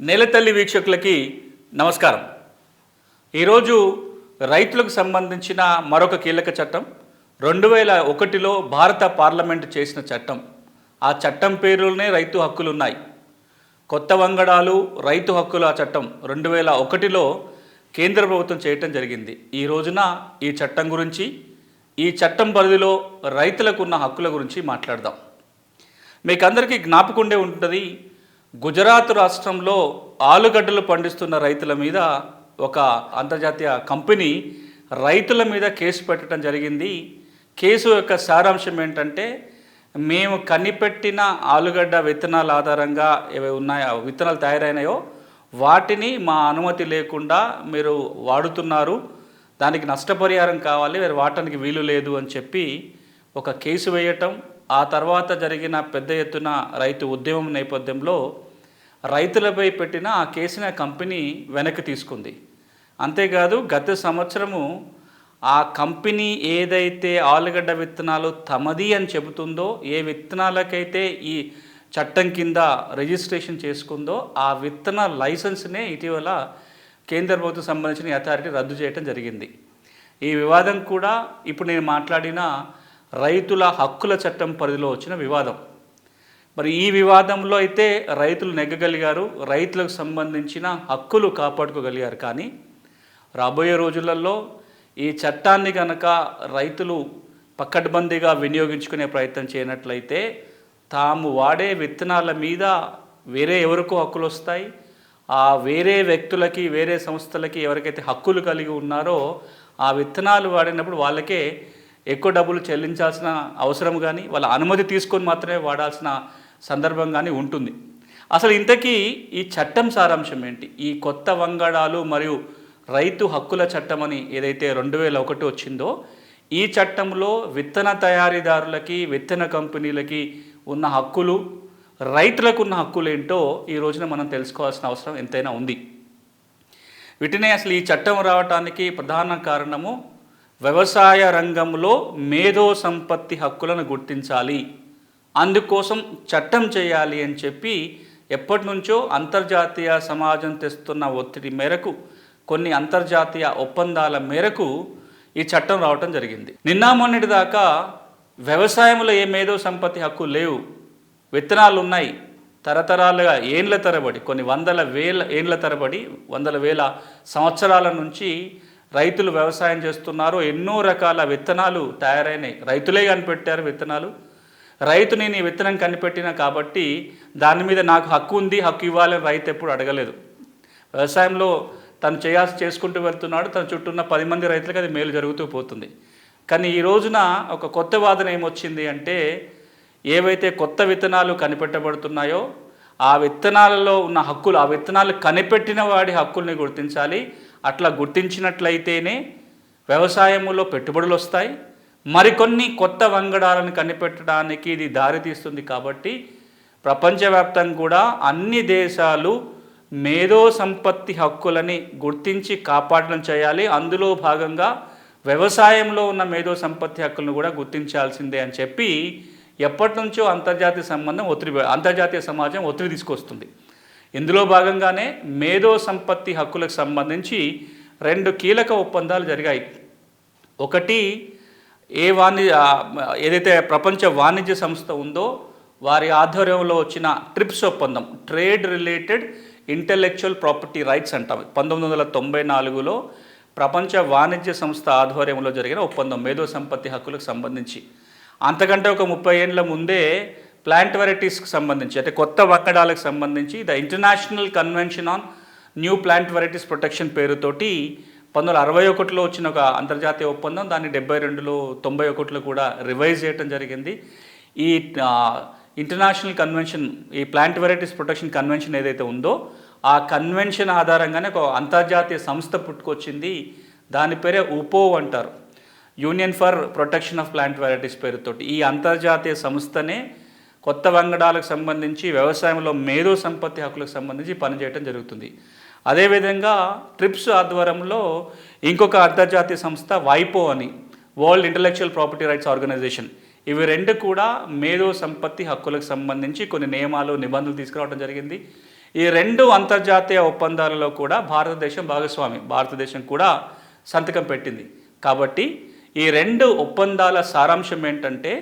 నేలతల్లి వీక్షకులకి నమస్కారం. ఈరోజు రైతులకు సంబంధించిన మరొక కీలక చట్టం రెండు వేల ఒకటిలో భారత పార్లమెంటు చేసిన చట్టం. ఆ చట్టం పేరులోనే రైతు హక్కులు ఉన్నాయి కొత్త వంగడాలు రైతు హక్కుల చట్టం రెండు వేల ఒకటిలో కేంద్ర ప్రభుత్వం చేయటం జరిగింది. ఈ రోజున ఈ చట్టం గురించి ఈ చట్టం పరిధిలో రైతులకు ఉన్న హక్కుల గురించి మాట్లాడదాం. మీకు అందరికీ జ్ఞాపకం ఉండే ఉంటుంది గుజరాత్ రాష్ట్రంలో ఆలుగడ్డలు పండిస్తున్న రైతుల మీద ఒక అంతర్జాతీయ కంపెనీ రైతుల మీద కేసు పెట్టడం జరిగింది. కేసు యొక్క సారాంశం ఏంటంటే మేము కనిపెట్టిన ఆలుగడ్డ విత్తనాల ఆధారంగా ఏవి ఉన్నాయో విత్తనాలు తయారైనాయో వాటిని మా అనుమతి లేకుండా మీరు వాడుతున్నారు. దానికి నష్టపరిహారం కావాలి మీరు వాడటానికి వీలు లేదు అని చెప్పి ఒక కేసు వేయటం ఆ తర్వాత జరిగిన పెద్ద ఎత్తున రైతు ఉద్యమం నేపథ్యంలో రైతులపై పెట్టిన ఆ కేసుని ఆ కంపెనీ వెనక్కి తీసుకుంది. అంతేకాదు గత సంవత్సరము ఆ కంపెనీ ఏదైతే ఆలుగడ్డ విత్తనాలు తమది అని చెబుతుందో ఏ విత్తనాలకైతే ఈ చట్టం కింద రిజిస్ట్రేషన్ చేసుకుందో ఆ విత్తన లైసెన్స్నే ఇటీవల కేంద్ర ప్రభుత్వం సంబంధించిన అథారిటీ రద్దు చేయడం జరిగింది. ఈ వివాదం కూడా ఇప్పుడు నేను మాట్లాడిన రైతుల హక్కుల చట్టం పరిధిలో వచ్చిన వివాదం. మరి ఈ వివాదంలో అయితే రైతులు నెగ్గగలిగారు రైతులకు సంబంధించిన హక్కులు కాపాడుకోగలిగారు. కానీ రాబోయే రోజులలో ఈ చట్టాన్ని కనుక రైతులు పక్కడ్బందీగా వినియోగించుకునే ప్రయత్నం చేయనట్లయితే తాము వాడే విత్తనాల మీద వేరే ఎవరికో హక్కులు వస్తాయి. ఆ వేరే వ్యక్తులకి వేరే సంస్థలకి ఎవరికైతే హక్కులు కలిగి ఉన్నారో ఆ విత్తనాలు వాడినప్పుడు వాళ్ళకే ఎక్కువ డబ్బులు చెల్లించాల్సిన అవసరం కానీ వాళ్ళ అనుమతి తీసుకొని మాత్రమే వాడాల్సిన సందర్భం కానీ ఉంటుంది. అసలు ఇంతకీ ఈ చట్టం సారాంశం ఏంటి? ఈ కొత్త వంగడాలు మరియు రైతు హక్కుల చట్టం అని ఏదైతే రెండు వేల ఒకటి వచ్చిందో ఈ చట్టంలో విత్తన తయారీదారులకి విత్తన కంపెనీలకి ఉన్న హక్కులు రైతులకు ఉన్న హక్కులు ఏంటో ఈ రోజున మనం తెలుసుకోవాల్సిన అవసరం ఎంతైనా ఉంది. వీటినే అసలు ఈ చట్టం రావటానికి ప్రధాన కారణము వ్యవసాయ రంగంలో మేధో సంపత్తి హక్కులను గుర్తించాలి. అందుకోసం చట్టం చేయాలి అని చెప్పి ఎప్పటి నుంచో అంతర్జాతీయ సమాజం తెస్తున్న ఒత్తిడి మేరకు కొన్ని అంతర్జాతీయ ఒప్పందాల మేరకు ఈ చట్టం రావటం జరిగింది. నిన్న మొన్నటి దాకా వ్యవసాయంలో ఏ మేధో సంపత్తి హక్కు లేవు. విత్తనాలు ఉన్నాయి. తరతరాలుగా ఏండ్ల తరబడి కొన్ని వందల వేల ఏండ్ల తరబడి వందల వేల సంవత్సరాల నుంచి రైతులు వ్యవసాయం చేస్తున్నారు ఎన్నో రకాల విత్తనాలు తయారైనాయి. రైతులే కనిపెట్టారు విత్తనాలు. రైతు నేను ఈ విత్తనం కనిపెట్టిన కాబట్టి దాని మీద నాకు హక్కు ఉంది హక్కు ఇవ్వాలని రైతు ఎప్పుడు అడగలేదు. వ్యవసాయంలో తను చేయాల్సి చేసుకుంటూ వెళ్తున్నాడు తన చుట్టూ ఉన్న పది మంది రైతులకు అది మేలు జరుగుతూ పోతుంది. కానీ ఈ రోజున ఒక కొత్త వాదన ఏమొచ్చింది అంటే ఏవైతే కొత్త విత్తనాలు కనిపెట్టబడుతున్నాయో ఆ విత్తనాలలో ఉన్న హక్కులు ఆ విత్తనాలు కనిపెట్టిన వాడి హక్కుల్ని గుర్తించాలి అట్లా గుర్తించినట్లయితేనే వ్యవసాయంలో పెట్టుబడులు వస్తాయి. మరికొన్ని కొత్త వంగడాలను కనిపెట్టడానికి ఇది దారితీస్తుంది కాబట్టి ప్రపంచవ్యాప్తంగా కూడా అన్ని దేశాలు మేధో సంపత్తి హక్కులని గుర్తించి కాపాడడం చేయాలి. అందులో భాగంగా వ్యవసాయంలో ఉన్న మేధో సంపత్తి హక్కులను కూడా గుర్తించాల్సిందే అని చెప్పి ఎప్పటి నుంచో అంతర్జాతీయ సంబంధం ఒత్తిడి అంతర్జాతీయ సమాజం ఒత్తిడి తీసుకొస్తుంది. ఇందులో భాగంగానే మేధో సంపత్తి హక్కులకు సంబంధించి రెండు కీలక ఒప్పందాలు జరిగాయి. ఒకటి ఏ వాణిజ్య ఏదైతే ప్రపంచ వాణిజ్య సంస్థ ఉందో వారి ఆధ్వర్యంలో వచ్చిన ట్రిప్స్ ఒప్పందం trade related intellectual property rights అంటాం. పంతొమ్మిది వందల తొంభై నాలుగులో ప్రపంచ వాణిజ్య సంస్థ ఆధ్వర్యంలో జరిగిన ఒప్పందం మేధో సంపత్తి హక్కులకు సంబంధించి. అంతకంటే ఒక ముప్పై ఏళ్ళ ముందే ప్లాంట్ వెరైటీస్కి సంబంధించి అంటే కొత్త వక్కడాలకు సంబంధించి the international convention on new plant varieties protection పేరుతోటి పంతొమ్మిది వందల అరవై ఒకటిలో వచ్చిన ఒక అంతర్జాతీయ ఒప్పందం దాన్ని డెబ్బై రెండులో తొంభై ఒకటిలో కూడా రివైజ్ చేయడం జరిగింది. ఈ ఇంటర్నేషనల్ కన్వెన్షన్ ఈ ప్లాంట్ వెరైటీస్ ప్రొటెక్షన్ కన్వెన్షన్ ఏదైతే ఉందో ఆ కన్వెన్షన్ ఆధారంగానే ఒక అంతర్జాతీయ సంస్థ పుట్టుకొచ్చింది. దాని పేరే ఉపో అంటారు. Union for protection of plant varieties పేరుతోటి. ఈ అంతర్జాతీయ సంస్థనే కొత్త వంగడాలకు సంబంధించి వ్యవసాయంలో మేధో సంపత్తి హక్కులకు సంబంధించి పనిచేయడం జరుగుతుంది. అదేవిధంగా ట్రిప్స్ ఆధ్వర్యంలో ఇంకొక అంతర్జాతీయ సంస్థ వైపో అని world intellectual property rights organisation ఇవి రెండు కూడా మేధో సంపత్తి హక్కులకు సంబంధించి కొన్ని నియమాలు నిబంధనలు తీసుకురావడం జరిగింది. ఈ రెండు అంతర్జాతీయ ఒప్పందాలలో కూడా భారతదేశం భాగస్వామి భారతదేశం కూడా సంతకం పెట్టింది. కాబట్టి ఈ రెండు ఒప్పందాల సారాంశం ఏంటంటే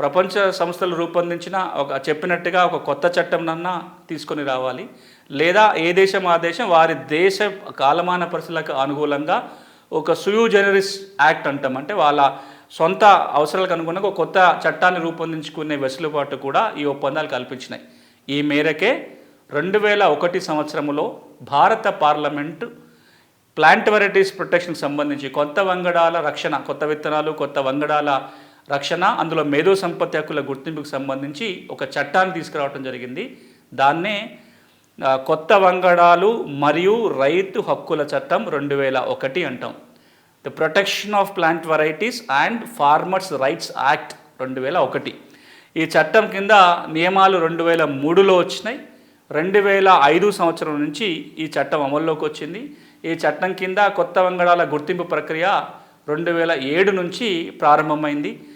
ప్రపంచ సంస్థలు రూపొందించిన ఒక చెప్పినట్టుగా ఒక కొత్త చట్టంనన్నా తీసుకొని రావాలి. లేదా ఏ దేశం ఆ దేశం వారి దేశ కాలమాన పరిస్థితులకు అనుకూలంగా ఒక సుయూ జనరిస్ యాక్ట్ అంటాం. అంటే వాళ్ళ సొంత అవసరాలకు అనుగుణంగా ఒక కొత్త చట్టాన్ని రూపొందించుకునే వెసులుబాటు కూడా ఈ ఒప్పందాలు కల్పించినాయి. ఈ మేరకే రెండు వేల ఒకటి సంవత్సరంలో భారత పార్లమెంటు ప్లాంట్ వెరైటీస్ ప్రొటెక్షన్కి సంబంధించి కొత్త వంగడాల రక్షణ కొత్త విత్తనాలు కొత్త వంగడాల రక్షణ అందులో మేధో సంపత్తి హక్కుల గుర్తింపుకు సంబంధించి ఒక చట్టాన్ని తీసుకురావడం జరిగింది. దాన్నే కొత్త వంగడాలు మరియు రైతు హక్కుల చట్టం రెండు వేల ఒకటి అంటాం. The protection of plant varieties and farmers rights act రెండు వేల ఒకటి. ఈ చట్టం కింద నియమాలు రెండు వేల మూడులో వచ్చినాయి. రెండు వేల ఐదు సంవత్సరం నుంచి ఈ చట్టం అమల్లోకి వచ్చింది. ఈ చట్టం కింద కొత్త వంగడాల గుర్తింపు ప్రక్రియ రెండు వేల ఏడు నుంచి ప్రారంభమైంది.